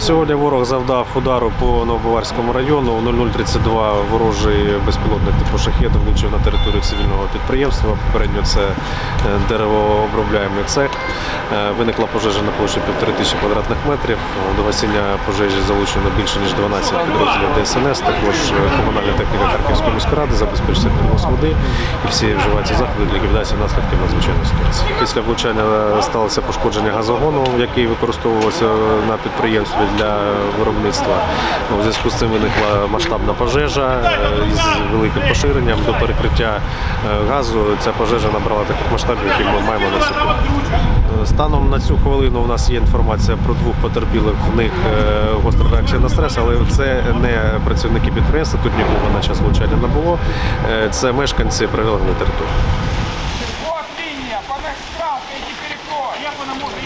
Сьогодні ворог завдав удару по Новобаварському району. У 0032 ворожий безпілотник типу шахет влучив на територію цивільного підприємства. Попередньо це е, деревообробляємий цех. Е, Виникла пожежа на площі півтори тисячі квадратних метрів. До гасіння пожежі залучено більше ніж 12 підрозділів ДСНС. Також е, комунальна техніка Харківської міської ради забезпечується підвоз води і всі вживаються заходи для ліквідації наслідків надзвичайної ситуації. Після влучання сталося пошкодження газогону, який використовувався на підприємстві для виробництва. У зв'язку з цим виникла масштабна пожежа е, із великим поширенням до перекриття е, газу. Ця пожежа набрала таких масштабів, які ми маємо на цю Е, Станом на цю хвилину у нас є інформація про двох потерпілих. В них гостра реакція на стрес, але це не працівники підприємства. Тут нікого на час влучання не було. Це мешканці прилеглої території. Як вона може?